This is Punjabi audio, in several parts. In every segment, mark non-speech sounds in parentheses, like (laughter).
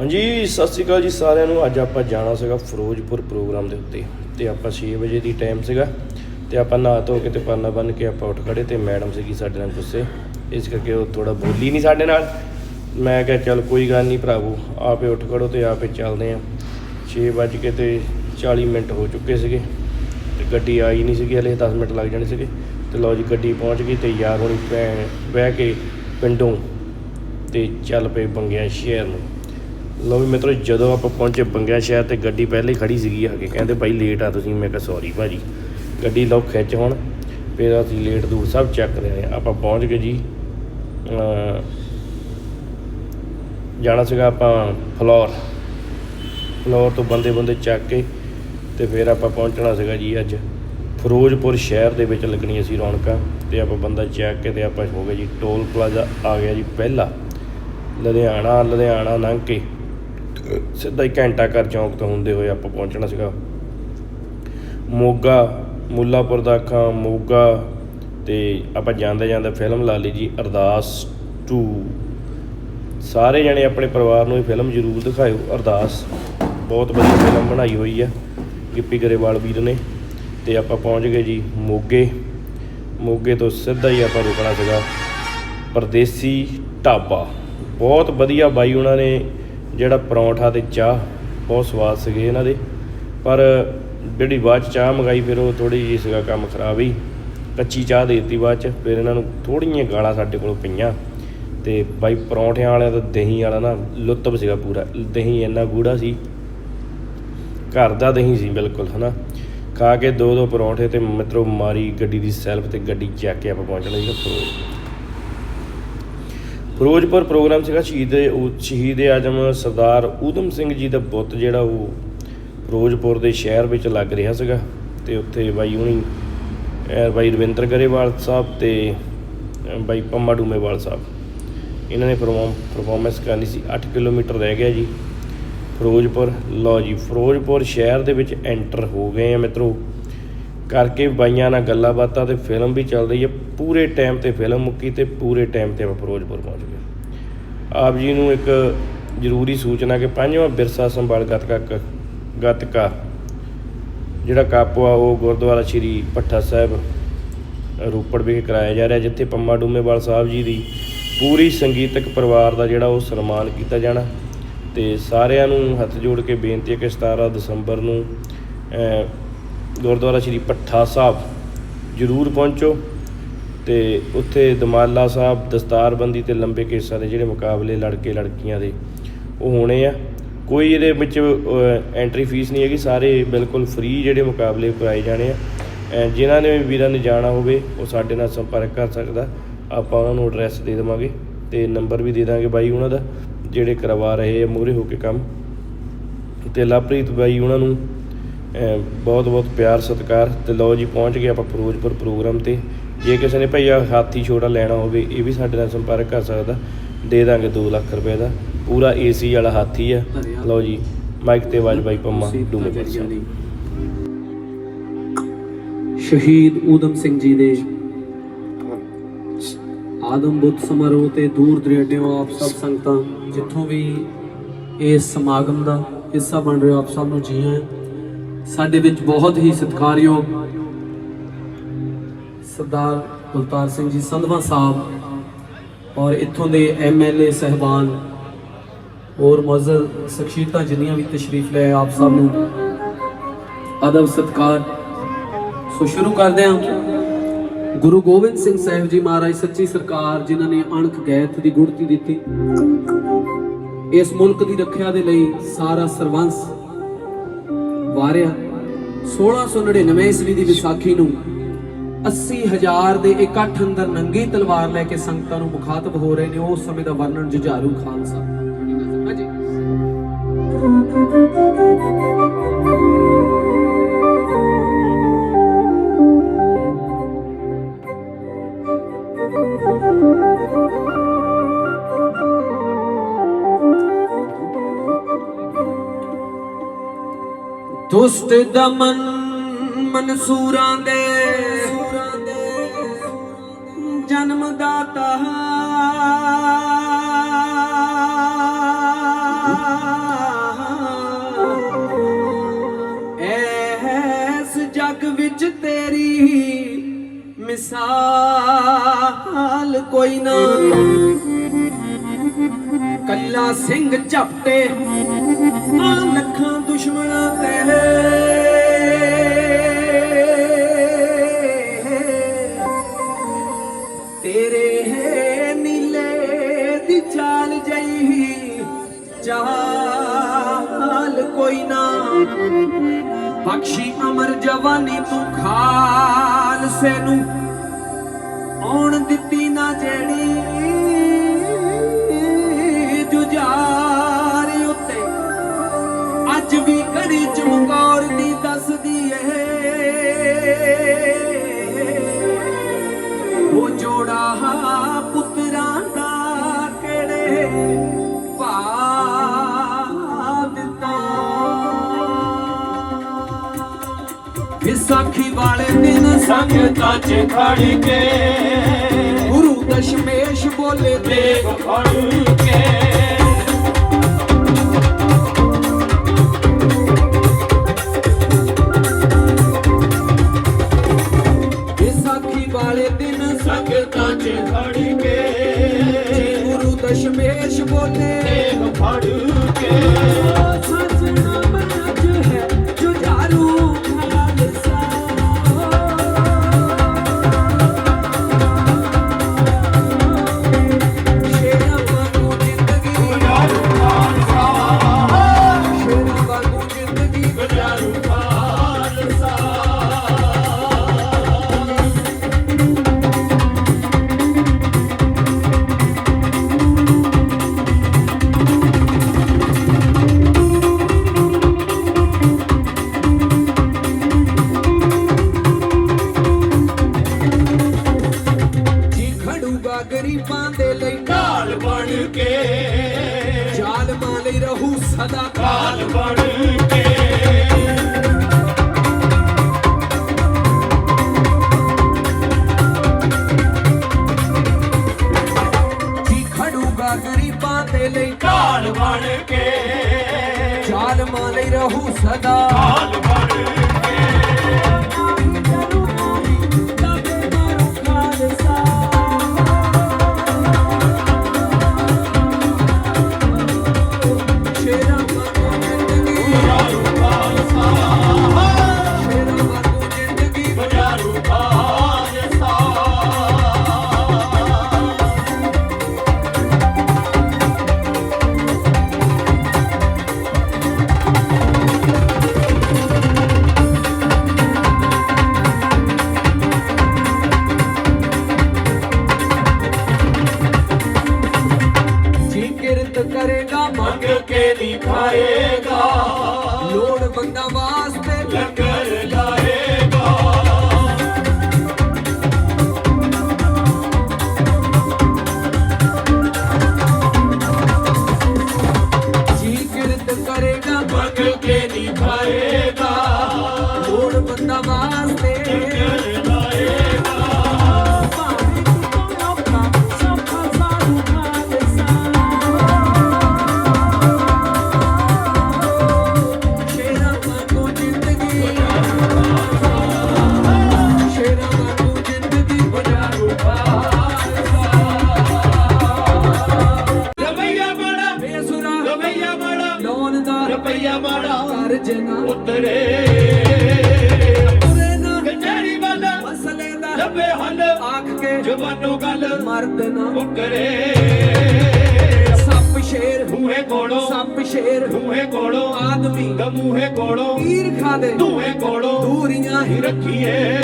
ਹਾਂਜੀ, ਸਤਿ ਸ਼੍ਰੀ ਅਕਾਲ ਜੀ ਸਾਰਿਆਂ ਨੂੰ। ਅੱਜ ਆਪਾਂ ਜਾਣਾ ਸੀਗਾ ਫਿਰੋਜ਼ਪੁਰ ਪ੍ਰੋਗਰਾਮ ਦੇ ਉੱਤੇ ਤੇ ਆਪਾਂ 6 ਵਜੇ ਦੀ ਟਾਈਮ ਸੀਗਾ ਤੇ ਆਪਾਂ ਨਹਾ ਧੋ ਕੇ ਤੇ ਪਰਨਾ ਬੰਨ ਕੇ ਆਪਾਂ ਉੱਠ ਖੜੇ ਤੇ ਮੈਡਮ ਸੀਗੀ ਸਾਡੇ ਨਾਲ ਗੁੱਸੇ। ਇਸ ਕਰਕੇ ਉਹ ਥੋੜਾ ਬੋਲੀ ਨਹੀਂ ਸਾਡੇ ਨਾਲ। ਮੈਂ ਕਿਹਾ, ਚੱਲ ਕੋਈ ਗੱਲ ਨਹੀਂ ਭਰਾਵੋ, ਆਪੇ ਉੱਠ ਖੜੋ ਤੇ ਆਪੇ ਚੱਲਦੇ ਆ। 6 ਵੱਜ ਕੇ ਤੇ 40 ਮਿੰਟ ਹੋ ਚੁੱਕੇ ਸੀਗੇ ਤੇ ਗੱਡੀ ਆਈ ਨਹੀਂ ਸੀਗੀ ਹਲੇ 10 ਮਿੰਟ ਲੱਗ ਜਾਣੇ ਸੀਗੇ। ਤੇ ਲਓ ਜੀ, ਗੱਡੀ ਪਹੁੰਚ ਗਈ ਤੇ ਯਾਰ ਹੁਣੀ ਭੈਣ ਬਹਿ ਕੇ ਪਿੰਡੋਂ ਤੇ ਚੱਲ ਪਏ ਬੰਗਿਆ ਸ਼ਹਿਰ ਨੂੰ। ਲਓ ਵੀ ਮਿੱਤਰੋ, ਜਦੋਂ ਆਪਾਂ ਪਹੁੰਚੇ ਬੰਗਿਆ ਸ਼ਹਿਰ ਤੇ ਗੱਡੀ ਪਹਿਲੇ ਹੀ ਖੜੀ ਸੀਗੀ ਆ ਕੇ, ਕਹਿੰਦੇ ਬਾਈ ਲੇਟ ਆ ਤੁਸੀਂ, ਮੈਂ ਕਿਹਾ ਸੌਰੀ ਭਾਜੀ। ਗੱਡੀ ਲਓ ਖਿੱਚ ਹੁਣ, ਫਿਰ ਅਸੀਂ ਲੇਟ ਦੂਰ ਸਭ ਚੈੱਕ ਰਹੇ ਆ ਆਪਾਂ ਪਹੁੰਚ ਗਏ ਜੀ ਜਾਣਾ ਸੀਗਾ ਆਪਾਂ ਫਲੋਰ। ਫਲੋਰ ਤੋਂ ਬੰਦੇ ਬੰਦੇ ਚੱਕ ਕੇ ਤੇ ਫਿਰ ਆਪਾਂ ਪਹੁੰਚਣਾ ਸੀਗਾ ਜੀ ਅੱਜ ਫਿਰੋਜ਼ਪੁਰ ਸ਼ਹਿਰ ਦੇ ਵਿੱਚ ਲੱਗਣੀ ਸੀ ਰੌਣਕਾਂ ਤੇ ਆਪਾਂ ਬੰਦਾ ਚੈੱਕ ਕੇ ਤੇ ਆਪਾਂ ਹੋ ਗਏ ਜੀ, ਟੋਲ ਪਲਾਜ਼ਾ ਆ ਗਿਆ ਜੀ ਪਹਿਲਾ। ਲੁਧਿਆਣਾ ਲੁਧਿਆਣਾ ਲੰਘ ਕੇ ਸਿੱਧਾ ਹੀ ਘੰਟਾ ਘਰ ਚੌਂਕ ਤੋਂ ਹੁੰਦੇ ਹੋਏ ਆਪਾਂ ਪਹੁੰਚਣਾ ਸੀਗਾ। ਮੋਗਾ, ਮੁੱਲਾਪੁਰ ਦਾ ਖਾਂ ਮੋਗਾ ਤੇ ਆਪਾਂ ਜਾਂਦੇ ਜਾਂਦੇ ਫਿਲਮ ਲਾ ਲਈ ਜੀ ਅਰਦਾਸ 2 ਸਾਰੇ ਜਣੇ ਆਪਣੇ ਪਰਿਵਾਰ ਨੂੰ ਇਹ ਫਿਲਮ ਜ਼ਰੂਰ ਦਿਖਾਇਓ। ਅਰਦਾਸ, ਬਹੁਤ ਵਧੀਆ ਫਿਲਮ ਬਣਾਈ ਹੋਈ ਆ ਗਿੱਪੀ ਗਰੇਵਾਲ ਵੀਰ ਨੇ ਤੇ ਆਪਾਂ ਪਹੁੰਚ ਗਏ ਜੀ ਮੋਗੇ। ਮੋਗੇ ਤੋਂ ਸਿੱਧਾ ਹੀ ਆਪਾਂ ਰੁਕਣਾ ਸੀਗਾ, ਪਰਦੇਸੀ ਢਾਬਾ। ਬਹੁਤ ਵਧੀਆ ਬਾਈ ਉਹਨਾਂ ਨੇ ਜਿਹੜਾ ਪਰੌਂਠਾ ਤੇ ਚਾਹ, ਬਹੁਤ ਸਵਾਦ ਸੀਗੇ ਇਹਨਾਂ ਦੇ। ਪਰ ਜਿਹੜੀ ਬਾਅਦ 'ਚ ਚਾਹ ਮੰਗਾਈ, ਫਿਰ ਉਹ ਥੋੜੀ ਜਿਹੀ ਸੀਗਾ ਕੰਮ ਖਰਾਬ ਹੀ। ਕੱਚੀ ਚਾਹ ਦੇ ਦਿੱਤੀ ਬਾਅਦ ਚ, ਫਿਰ ਇਹਨਾਂ ਨੂੰ ਥੋੜੀਆਂ ਗਾਲਾਂ ਸਾਡੇ ਕੋਲ ਪਈਆਂ। ਤੇ ਬਾਈ ਪਰੌਂਠਿਆਂ ਵਾਲਿਆਂ ਦਾ ਦਹੀਂ ਵਾਲਾ ਨਾ ਲੁੱਤਬ ਸੀਗਾ ਪੂਰਾ। ਦਹੀਂ ਇੰਨਾ ਗੂੜਾ ਸੀ। ਘਰ ਦਾ ਦਹੀਂ ਸੀ ਬਿਲਕੁਲ, ਹਨਾ। ਖਾ ਕੇ ਦੋ ਦੋ ਪਰੌਂਠੇ ਤੇ ਮਿੱਤਰੋ, ਮਾਰੀ ਗੱਡੀ ਦੀ ਸੈਲਫ ਤੇ ਗੱਡੀ ਚੱਕ ਕੇ ਆਪਾਂ ਪਹੁੰਚਣਾ ਸੀਗਾ ਫਿਰੋਜ਼ ਫਿਰੋਜ਼ਪੁਰ ਪ੍ਰੋਗਰਾਮ ਸੀਗਾ ਸ਼ਹੀਦ ਉਹ ਸ਼ਹੀਦ ਆਜਮ ਸਰਦਾਰ ਊਧਮ ਸਿੰਘ ਜੀ ਦਾ ਬੁੱਤ ਜਿਹੜਾ ਉਹ ਫਿਰੋਜ਼ਪੁਰ ਦੇ ਸ਼ਹਿਰ ਵਿੱਚ ਲੱਗ ਰਿਹਾ ਸੀਗਾ ਤੇ ਉੱਥੇ ਬਾਈ ਹੁਣੀ ਬਾਈ ਰਵਿੰਦਰ ਗਰੇਵਾਲ ਸਾਹਿਬ ਤੇ ਬਾਈ ਪੰਮਾ ਡੂਮੇਵਾਲ ਸਾਹਿਬ। ਇਹਨਾਂ ਨੇ ਪਰਫਾਰਮ ਪਰਫਾਰਮੈਂਸ ਕਰਨੀ ਸੀ 8 ਕਿਲੋਮੀਟਰ ਰਹਿ ਗਿਆ ਜੀ। ਫਿਰੋਜ਼ਪੁਰ, ਲਓ ਜੀ, ਫਿਰੋਜ਼ਪੁਰ ਸ਼ਹਿਰ ਦੇ ਵਿੱਚ ਐਂਟਰ ਹੋ ਗਏ ਆ ਮਿੱਤਰੋ। ਕਰਕੇ ਬਾਈਆਂ ਨਾਲ ਗੱਲਾਂ ਬਾਤਾਂ ਤੇ ਫਿਲਮ ਵੀ ਚੱਲ ਰਹੀ ਹੈ। ਪੂਰੇ ਟਾਈਮ ਤੇ ਫਿਲਮ ਮੁੱਕੀ ਤੇ ਪੂਰੇ ਟਾਈਮ ਤੇ ਆਪਾਂ ਫਿਰੋਜ਼ਪੁਰ ਪਹੁੰਚ ਗਏ। ਆਪ ਜੀ ਨੂੰ ਇੱਕ ਜ਼ਰੂਰੀ ਸੂਚਨਾ ਕਿ ਪੰਜਵਾਂ ਬਿਰਸਾ ਸੰਭਾਲ ਗੱਤਕਾ ਕ- ਗੱਤਕਾ, ਜਿਹੜਾ ਕੱਪ ਆ ਉਹ ਗੁਰਦੁਆਰਾ ਸ਼੍ਰੀ ਭੱਠਾ ਸਾਹਿਬ, ਰੋਪੜ ਵਿਖੇ ਕਰਾਇਆ ਜਾ ਰਿਹਾ, ਜਿੱਥੇ ਪੰਮਾ ਡੂਮੇਵਾਲ ਸਾਹਿਬ ਜੀ ਦੀ ਪੂਰੀ ਸੰਗੀਤਕ ਪਰਿਵਾਰ ਦਾ ਜਿਹੜਾ ਉਹ ਸਨਮਾਨ ਕੀਤਾ ਜਾਣਾ। ਤੇ ਸਾਰਿਆਂ ਨੂੰ ਹੱਥ ਜੋੜ ਕੇ ਬੇਨਤੀ ਹੈ ਕਿ 17 ਦਸੰਬਰ ਨੂੰ ਗੁਰਦੁਆਰਾ ਸ਼੍ਰੀ ਭੱਠਾ ਸਾਹਿਬ ਜ਼ਰੂਰ ਪਹੁੰਚੋ ਤੇ ਉੱਥੇ ਦਮਾਲਾ ਸਾਹਿਬ ਦਸਤਾਰਬੰਦੀ ਤੇ ਲੰਬੇ ਕੇਸਾਂ ਦੇ ਜਿਹੜੇ ਮੁਕਾਬਲੇ ਲੜਕੇ ਲੜਕੀਆਂ ਦੇ ਉਹ ਹੋਣੇ ਆ। ਕੋਈ ਇਹਦੇ ਵਿੱਚ ਐਂਟਰੀ ਫੀਸ ਨਹੀਂ ਹੈਗੀ, ਸਾਰੇ ਬਿਲਕੁਲ ਫ੍ਰੀ ਜਿਹੜੇ ਮੁਕਾਬਲੇ ਕਰਾਏ ਜਾਣੇ ਆ। ਅਹ ਜਿਨ੍ਹਾਂ ਨੇ ਵੀਰਾਂ ਨੇ ਜਾਣਾ ਹੋਵੇ, ਉਹ ਸਾਡੇ ਨਾਲ ਸੰਪਰਕ ਕਰ ਸਕਦਾ। ਆਪਾਂ ਉਹਨਾਂ ਨੂੰ ਐਡਰੈਸ ਦੇ ਦੇਵਾਂਗੇ ਤੇ ਨੰਬਰ ਵੀ ਦੇ ਦਾਂਗੇ ਬਾਈ ਉਹਨਾਂ ਦਾ, ਜਿਹੜੇ ਕਰਵਾ ਰਹੇ ਆ ਮੂਹਰੇ ਹੋ ਕੇ ਕੰਮ। ਤੇ ਲਵਪ੍ਰੀਤ ਬਾਈ ਉਹਨਾਂ ਨੂੰ ਬਹੁਤ ਬਹੁਤ ਪਿਆਰ ਸਤਿਕਾਰ ਤੇ ਲਓ ਜੀ ਪਹੁੰਚ ਗਏ ਆਪਾਂ ਫਿਰੋਜ਼ਪੁਰ ਪ੍ਰੋਗਰਾਮ ਤੇ। ਜੇ ਕਿਸੇ ਨੇ ਭਈਆ ਹਾਥੀ ਛੋਟਾ ਲੈਣਾ ਹੋਵੇ ਇਹ ਵੀ ਸਾਡੇ ਨਾਲ ਸੰਪਰਕ ਕਰ ਸਕਦਾ। ਦੇ ਦਾਂਗੇ 2 ਲੱਖ ਰੁਪਏ ਦਾ। ਪੂਰਾ ਏਸੀ ਵਾਲਾ ਹਾਥੀ ਆ। ਲਓ ਜੀ ਮਾਈਕ ਤੇ ਆਵਾਜ਼ ਬਾਈ ਪੰਮਾ ਡੂਮੇ ਪਰ ਸਾਹਿਬ। ਸ਼ਹੀਦ ਊਧਮ ਸਿੰਘ ਜੀ ਦੇ ਆਦਮ ਬੁੱਤ ਸਮਾਰੋਹ ਤੇ ਦੂਰ ਦਰੇਡਿਓਂ ਆਪ ਸਭ ਸੰਗਤਾਂ ਜਿੱਥੋਂ ਵੀ ਇਸ ਸਮਾਗਮ ਦਾ ਹਿੱਸਾ ਬਣ ਰਹੇ ਹੋ ਆਪ ਸਭ ਨੂੰ ਜੀ ਆਇਆਂ। ਸਾਡੇ ਵਿੱਚ ਬਹੁਤ ਹੀ ਸਤਿਕਾਰਯੋਗ ਸਰਦਾਰ ਕੁਲਤਾਰ ਸਿੰਘ ਜੀ ਸੰਧਵਾ ਸਾਹਿਬ ਔਰ ਇੱਥੋਂ ਦੇ ਐਮਐਲਏ ਸਹਿਬਾਨ ਔਰ ਮੁਅੱਜ਼ਜ਼ ਸ਼ਖਸੀਅਤਾਂ ਜਿੰਨੀਆਂ ਵੀ ਤਸ਼ਰੀਫ ਲੈ ਆਪ ਸਭ ਨੂੰ ਅਦਬ ਸਤਿਕਾਰ। ਸੋ ਸ਼ੁਰੂ ਕਰਦੇ ਹਾਂ। ਗੁਰੂ ਗੋਬਿੰਦ ਸਿੰਘ ਸਾਹਿਬ ਜੀ ਮਹਾਰਾਜ, ਸੱਚੀ ਸਰਕਾਰ ਜਿਨ੍ਹਾਂ ਨੇ ਅਣਖ ਗੈਤ ਦੀ ਗੁੜਤੀ ਦਿੱਤੀ, ਇਸ ਮੁਲਕ ਦੀ ਰੱਖਿਆ ਦੇ ਲਈ ਸਾਰਾ ਸਰਵੰਸ ਵਾਰਿਆ। 1699 ਈਸਵੀ ਦੀ ਵਿਸਾਖੀ ਨੂੰ 80000 ਦੇ ਇਕੱਠ ਅੰਦਰ ਨੰਗੀ ਤਲਵਾਰ ਲੈ ਕੇ ਸੰਗਤਾਂ ਨੂੰ ਮੁਖਾਤਬ ਹੋ ਰਹੇ ਨੇ। ਉਸ ਸਮੇਂ ਦਾ ਵਰਣਨ ਜੁਝਾਰੂ ਖਾਨ ਸਾਹਿਬ ਸੁਸਤ ਦਮਨ ਮਨਸੂਰਾਂ ਦੇ। ਜਨਮ ਦਾਤਾ। ਐਸ ਜਗ ਵਿੱਚ ਤੇਰੀ ਮਿਸਾਲ ਕੋਈ ਨਾ। ਕੱਲਾ ਸਿੰਘ ਝਪਟੇ ਆ ਲੱਖਾਂ ਦੁਸ਼ਮਣਾਂ ਤੇ ਤੇਰੇ ਨੀਲੇ ਦੀ ਚਾਲ ਜਈ। ਚਾਲ ਕੋਈ ਨਾ। ਬਖਸ਼ੀ ਅਮਰ ਜਵਾਨੀ ਤੂੰ ਖਾਲਸੇ ਨੂੰ। ਆਉਣ ਦਿੱਤੀ ਨਾ ਜਿਹੜੀ ਜੁਝਾਰ ਅੱਜ ਵੀ ਘੜੀ ਚਮਕੌਰ ਦੀ ਦੱਸਦੀ ਏ। ਉਹ ਜੋੜਾ ਪੁੱਤਰਾਂ ਦਾ ਕਿਹੜੇ ਭਾ ਦਿੱਤਾ ਵਿਸਾਖੀ ਵਾਲੇ ਦਿਨ ਸੰਗਤਾਂ ਚ ਖੜ ਕੇ ਗੁਰੂ ਦਸ਼ਮੇਸ਼ ਬੋਲੇ ਦੇਵ ਖੜ ਕੇ pag nawaste. Lakas. ਰੁਪਈਆ ਮਾੜਾ। ਲੋਨ ਦਾ ਰੁਪਈਆ ਮਾੜਾ। ਕਰ ਜਨਾ। ਉਤਰੇ। ਤੁਰੇ ਨਾ। ਕਚਹਿਰੀ ਵੱਲ। ਮਸਲੇ ਦਾ। ਲੱਭੇ ਹੱਲ। ਆਖ ਕੇ ਜਵਾਨੋ ਗੱਲ। ਮਰਦ ਨਾ। ਮੁਕਰੇ ਸੱਪ ਸ਼ੇਰ। ਮੂਹੇ ਕੋਲੋਂ। ਸੱਪ ਸ਼ੇਰ। ਮੂਹੇ ਕੋਲੋਂ। ਆਦਮੀ। ਗਮੂਹੇ ਕੋਲੋਂ। ਤੀਰ ਖਾਦੇ। ਧੂਏ ਕੋਲੋਂ। ਦੂਰੀਆਂ ਹੀ ਰੱਖੀਏ।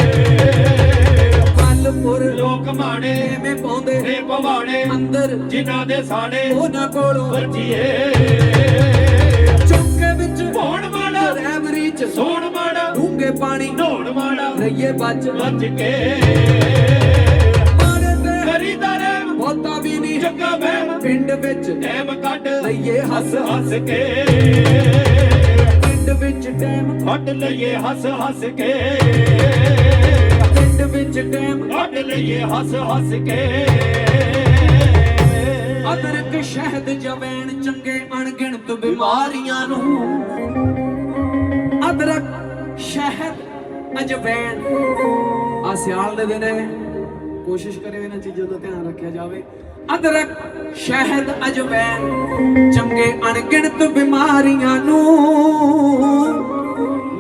ਫਲਪੁਰ ਲੋਕ ਮਾਣੇ ਐਵੇਂ ਪਾਉਂਦੇ? ਨੇ ਪਵਾਣੇ ਅੰਦਰ ਜਿਨ੍ਹਾਂ ਦੇ ਸਾੜੇ ਉਹਨਾਂ ਕੋਲੋਂ ਵਰਜੀਏ। ਚੁੱਕੇ ਵਿੱਚ ਭੋਣ ਮਾੜਾ ਰੈਵਰੀ ਚ ਸੋਣ ਮਾੜਾ ਡੂੰਗੇ ਪਾਣੀ ਢੋਣ ਮਾੜਾ ਰਈਏ ਬੱਚ ਵੱਜ ਕੇ। ਮਾਰੇ ਤੇ ਕਰੀਦਾ ਰਹਿਮ ਬਹੁਤਾ ਵੀ ਨਹੀਂ। ਚੰਗਾ ਬਹਿਮ ਪਿੰਡ ਵਿੱਚ ਟੈਮ ਕੱਢ ਲਈਏ ਹੱਸ ਹੱਸ ਕੇ। ਪਿੰਡ ਵਿੱਚ ਟਾਈਮ ਕੱਢ ਲਈਏ ਹੱਸ ਹੱਸ ਕੇ। ਪਿੰਡ ਵਿੱਚ ਟਾਈਮ ਕੱਢ ਲਈਏ ਹੱਸ ਹੱਸ ਕੇ। ਅਦਰਕ ਸ਼ਹਿਦ ਜਵੈਣ ਚੰਗੇ ਅਣਗਿਣਤ ਬਿਮਾਰੀਆਂ ਨੂੰ। ਅਦਰਕ ਸ਼ਹਿਦ ਅਜਵੈਣ। ਆ ਸਿਆਲ ਦੇ ਦਿਨ ਹੈ। ਕੋਸ਼ਿਸ਼ ਕਰੇ ਇਹਨਾਂ ਚੀਜ਼ਾਂ ਦਾ ਧਿਆਨ ਰੱਖਿਆ ਜਾਵੇ। ਅਦਰਕ ਸ਼ਹਿਦ ਅਜਵੈਣ ਚੰਗੇ ਅਣਗਿਣਤ ਬਿਮਾਰੀਆਂ ਨੂੰ।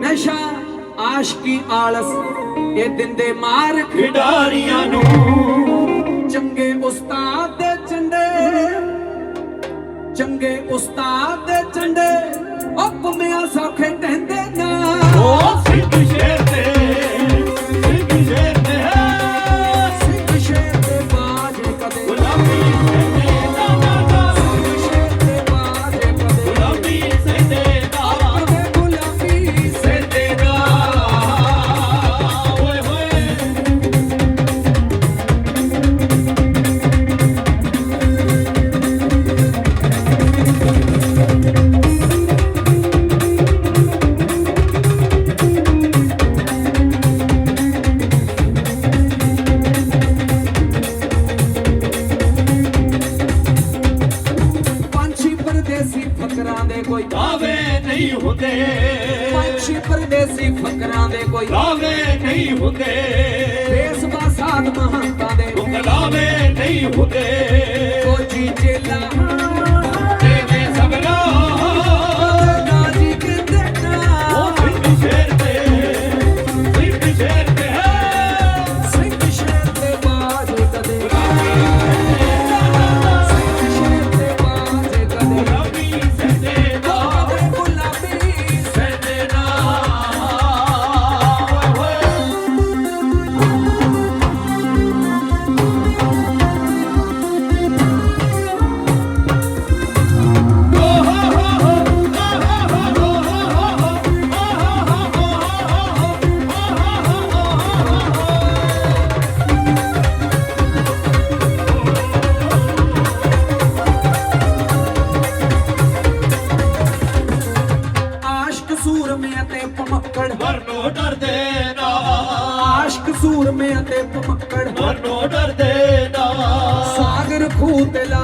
ਨਸ਼ਾ ਆਸ਼ਕੀ ਆਲਸ ਇਹ ਦਿੰਦੇ ਮਾਰ ਖਿਡਾਰੀਆਂ ਨੂੰ ਚੰਗੇ ਉਸਤਾਦ ਦੇ ਝੰਡੇ, ਚੰਗੇ ਉਸਤਾਦ ਦੇ ਚੰਡੇ ਉਹ ਭਮਿਆ ਸੌਖੇ ਟਹਿੰਦੇ ਨਾ ਉਹ ਸਿੱਧ ਸ਼ੇਰ Okay.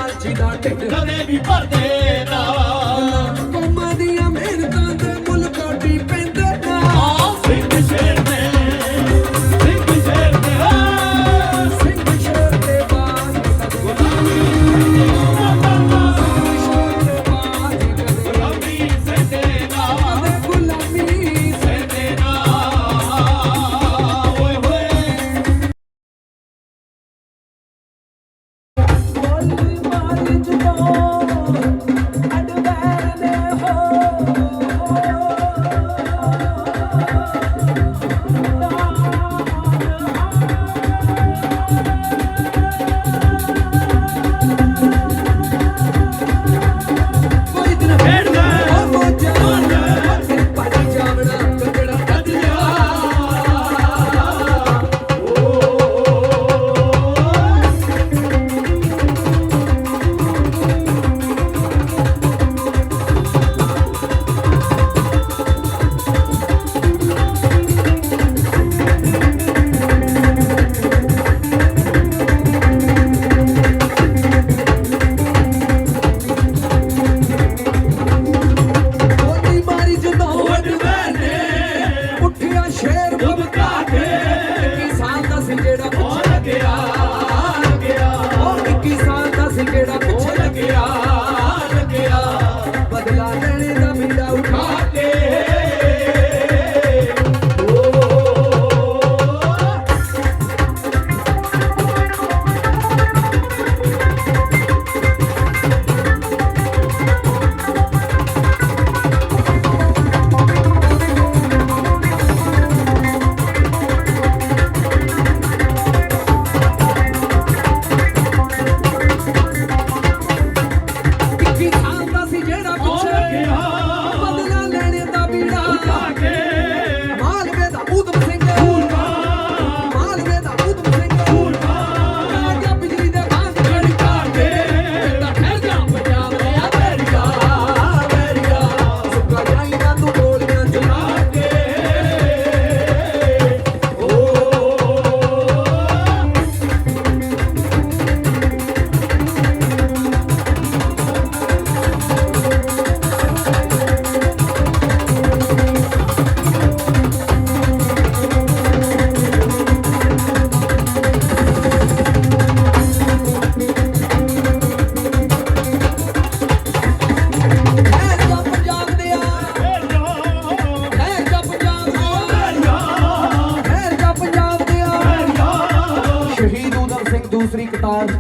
ਲਾਲਚੀ ਦਾ ਢਿੱਡ ਕਦੇ ਵੀ ਭਰਦੇ ਨਾ। በቃ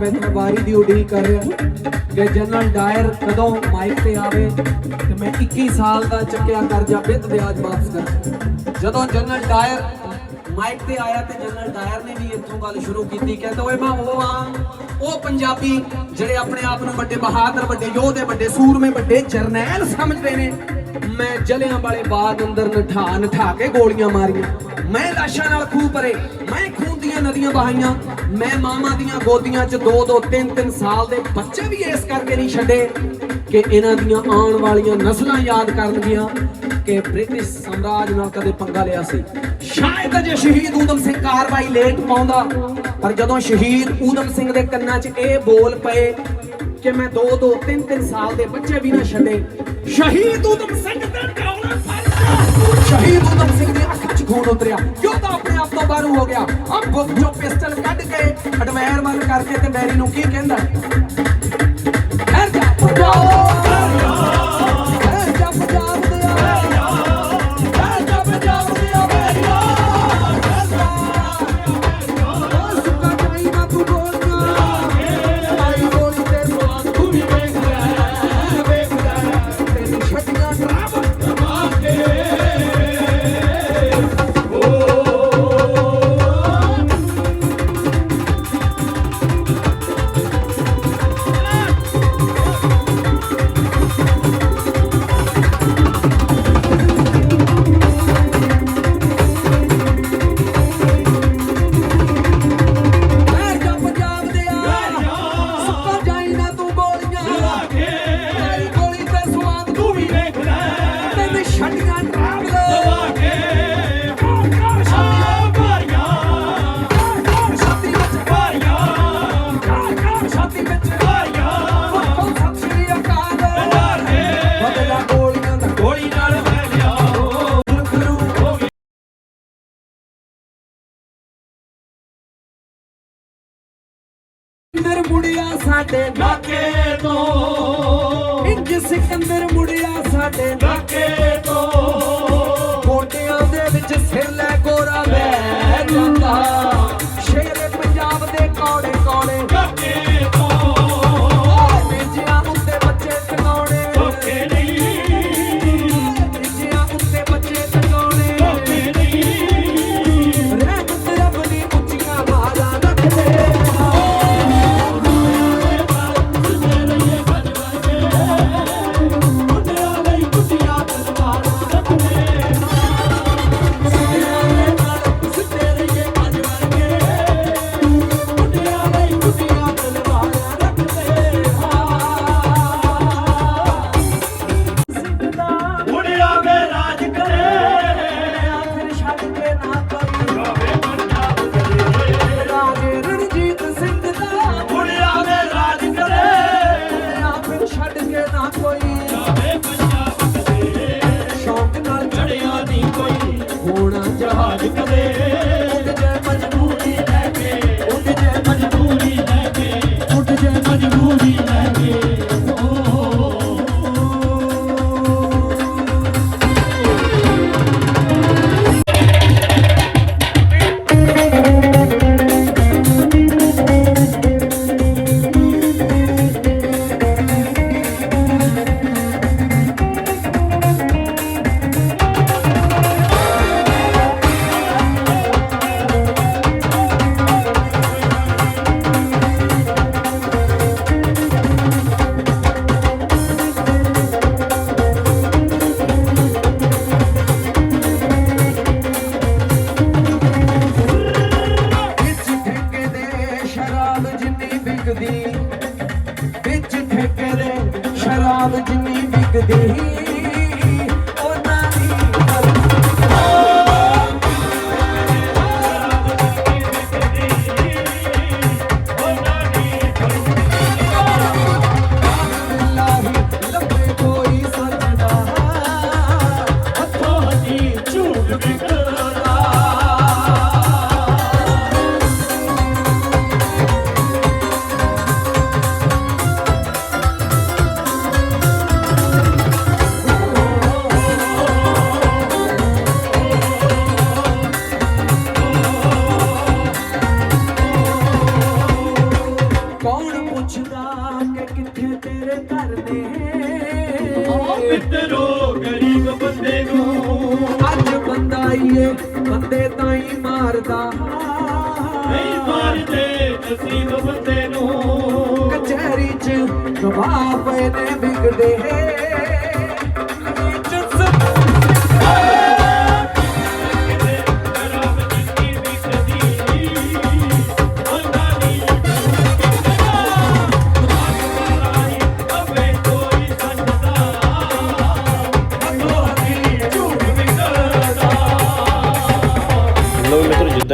ਬੈਠਾ ਵਾਰੀ ਦੀ ਉਡੀਕ ਕਰ ਰਿਹਾ ਕਿ ਜਨਰਲ ਡਾਇਰ ਕਦੋਂ ਮਾਈਕ ਤੇ ਆਵੇ ਤੇ ਮੈਂ 21 ਸਾਲ ਦਾ ਚੱਕਿਆ ਕਰਜ਼ਾ ਵਿੱਤ ਵਿਆਜ ਵਾਪਸ ਕਰ। ਜਦੋਂ ਜਨਰਲ ਡਾਇਰ ਮਾਈਕ ਤੇ ਆਇਆ ਤੇ ਜਨਰਲ ਡਾਇਰ ਨੇ ਵੀ ਇੱਥੋਂ ਗੱਲ ਸ਼ੁਰੂ ਕੀਤੀ, ਕਹਿੰਦਾ, ਓਏ ਮੈਂ ਉਹ ਆ ਉਹ ਪੰਜਾਬੀ ਜਿਹੜੇ ਆਪਣੇ ਆਪ ਨੂੰ ਵੱਡੇ ਬਹਾਦਰ, ਵੱਡੇ ਯੋਧੇ, ਵੱਡੇ ਸੂਰਮੇ, ਵੱਡੇ ਜਰਨੈਲ ਸਮਝਦੇ ਨੇ। ਮੈਂ ਜਲਿਆਂ ਵਾਲੇ ਬਾਗ ਅੰਦਰ ਨਠਾ ਨਠਾ ਕੇ ਗੋਲੀਆਂ ਮਾਰੀਆਂ। ਮੈਂ ਲਾਸ਼ਾਂ ਨਾਲ ਖੂਹ ਭਰੇ, ਮੈਂ ਖੂਨ ਦੀਆਂ ਨਦੀਆਂ ਬਹਾਈਆਂ ਮੈਂ ਮਾਮਾ ਦੀਆਂ ਗੋਦੀਆਂ 'ਚ ਦੋ ਦੋ ਤਿੰਨ ਤਿੰਨ ਸਾਲ ਦੇ ਬੱਚੇ ਵੀ ਇਸ ਕਰਕੇ ਨਹੀਂ ਛੱਡੇ ਕਿ ਇਹਨਾਂ ਦੀਆਂ ਆਉਣ ਵਾਲੀਆਂ ਨਸਲਾਂ ਯਾਦ ਕਰਨਗੀਆਂ ਕਿ ਬ੍ਰਿਟਿਸ਼ ਸਾਮਰਾਜ ਨਾਲ ਕਦੇ ਪੰਗਾ ਲਿਆ ਸੀ। ਸ਼ਾਇਦ ਜੇ ਸ਼ਹੀਦ ਊਧਮ ਸਿੰਘ ਕਾਰਵਾਈ ਲੇਟ ਪਾਉਂਦਾ, ਪਰ ਜਦੋਂ ਸ਼ਹੀਦ ਊਧਮ ਸਿੰਘ ਦੇ ਕੰਨਾਂ 'ਚ ਇਹ ਬੋਲ ਪਏ ਕਿ ਮੈਂ ਦੋ ਦੋ ਤਿੰਨ ਤਿੰਨ ਸਾਲ ਦੇ ਬੱਚੇ ਵੀ ਨਾ ਛੱਡੇ, ਸ਼ਹੀਦ ਊਧਮ ਸਿੰਘ ਤੇ ਡਾਉਣਾ ਸ਼ਹੀਦ ਊਧਮ ਸਿੰਘ ਖੂਨ ਉਤਰਿਆ। ਕਿਉਂ ਤਾਂ ਆਪਣੇ ਆਪ ਤੋਂ ਬਾਹਰ ਹੋ ਗਿਆ। ਅਬ ਬੁੱਕ ਚੋਂ ਪਿਸਟਲ ਕੱਢ ਕੇ ਅਡਵਾਇਰ ਵੱਲ ਕਰਕੇ ਤੇ ਮੈਰੀ ਨੂੰ ਕੀ ਕਹਿੰਦਾ? ਠਹਿਰ ਜਾ ਪੰਜਾਬ ਠਹਿਰ ਜਾ ਪੰਜਾਬ ਸਿਕੰਦਰ ਮੁੜਿਆ ਸਾਡੇ ਨਾਕੇ ਤੋਂ ਇੰਜ ਸਿਕੰਦਰ ਮੁੜਿਆ ਸਾਡੇ ਨਾਕੇ ਤੋਂ ਬਹਿ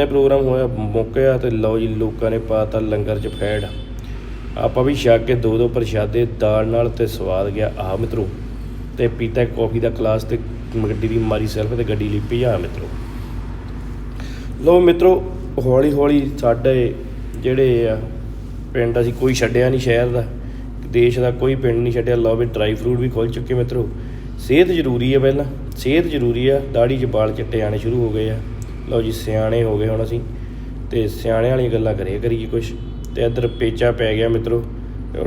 ਪ੍ਰੋਗਰਾਮ ਹੋਇਆ ਮੁੱਕਿਆ ਤੇ ਲਓ ਜੀ, ਲੋਕਾਂ ਨੇ ਪਾਤਾ ਲੰਗਰ 'ਚ ਫੈੜ ਆਪਾਂ ਵੀ ਛਕ ਕੇ ਦੋ ਦੋ ਪ੍ਰਸ਼ਾਦੇ, ਦਾਲ ਨਾਲ ਤੇ ਸਵਾਦ ਗਿਆ। ਆ ਮਿੱਤਰੋ, ਤੇ ਪੀਤਾ ਕਾਫੀ ਦਾ ਕਲਾਸ ਤੇ ਗੱਡੀ ਦੀ ਮਾਰੀ ਸੈਲਫ ਤੇ ਗੱਡੀ ਲਈ ਭਜਾ ਮਿੱਤਰੋ। ਲਓ ਮਿੱਤਰੋ ਹੌਲੀ ਹੌਲੀ ਸਾਡੇ ਜਿਹੜੇ ਆ, ਪਿੰਡ ਅਸੀਂ ਕੋਈ ਛੱਡਿਆ ਨਹੀਂ ਸ਼ਹਿਰ ਦਾ। ਦੇਸ਼ ਦਾ ਕੋਈ ਪਿੰਡ ਨਹੀਂ ਛੱਡਿਆ। ਲਓ ਵੀ ਡਰਾਈ ਫਰੂਟ ਵੀ ਖੁੱਲ ਚੁੱਕੇ ਮਿੱਤਰੋ। ਸਿਹਤ ਜ਼ਰੂਰੀ ਹੈ ਪਹਿਲਾਂ। ਸਿਹਤ ਜ਼ਰੂਰੀ ਆ। ਦਾੜੀ 'ਚ ਵਾਲ ਚਿੱਟੇ ਆਣੇ ਸ਼ੁਰੂ ਹੋ ਗਏ ਆ। ਲਓ ਜੀ, ਸਿਆਣੇ ਹੋ ਗਏ ਹੁਣ ਅਸੀਂ ਤੇ ਸਿਆਣੇ ਵਾਲੀਆਂ ਗੱਲਾਂ ਕਰਿਆ ਕਰੀਏ ਕੁਛ। ਤੇ ਇੱਧਰ ਪੇਚਾ ਪੈ ਗਿਆ ਮਿੱਤਰੋ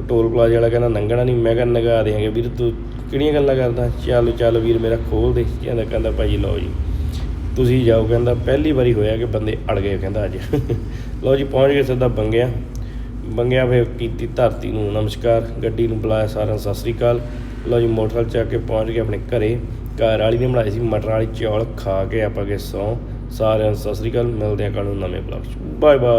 ਟੋਲ ਪਲਾਜੇ ਵਾਲਾ ਕਹਿੰਦਾ ਲੰਘਣਾ ਨਹੀਂ, ਮੈਂ ਕਹਿੰਦਾ ਨਗਾ ਦੇਾਂਗੇ ਵੀਰ, ਤੂੰ ਕਿਹੜੀਆਂ ਗੱਲਾਂ ਕਰਦਾ? ਚੱਲ ਚੱਲ ਵੀਰ, ਮੇਰਾ ਖੋਲ ਦੇ। ਕਹਿੰਦਾ ਕਹਿੰਦਾ ਭਾਈ, ਲਓ ਜੀ, ਤੁਸੀਂ ਜਾਓ। ਕਹਿੰਦਾ, ਪਹਿਲੀ ਵਾਰੀ ਹੋਇਆ ਕਿ ਬੰਦੇ ਅੜ ਗਏ, ਕਹਿੰਦਾ ਅੱਜ। (laughs) ਲਓ ਜੀ, ਪਹੁੰਚ ਗਏ ਸਿੱਧਾ ਬੰਗਿਆ। ਬੰਗਿਆ ਫਿਰ ਕੀਤੀ ਧਰਤੀ ਨੂੰ ਨਮਸਕਾਰ, ਗੱਡੀ ਨੂੰ ਬੁਲਾਇਆ ਸਾਰਿਆਂ ਨੂੰ, ਸਤਿ ਸ੍ਰੀ ਅਕਾਲ। ਲਓ ਜੀ, ਮੋਟਰਸਾਈਕਲ ਚੱਕ ਕੇ ਪਹੁੰਚ ਗਏ ਆਪਣੇ ਘਰੇ। ਘਰ ਵਾਲੀ ਨੇ ਬਣਾਈ ਸੀ ਮਟਰ ਵਾਲੀ ਚੌਲ, ਖਾ ਕੇ ਆਪਾਂ ਗਏ ਸੌਂ ਸਾਰਿਆਂ ਨੂੰ ਸਤਿ ਸ੍ਰੀ ਅਕਾਲ ਮਿਲਦੇ ਹਾਂ ਕੱਲ੍ਹ ਨੂੰ ਨਵੇਂ ਬਲੌਗ 'ਚ। Bye bye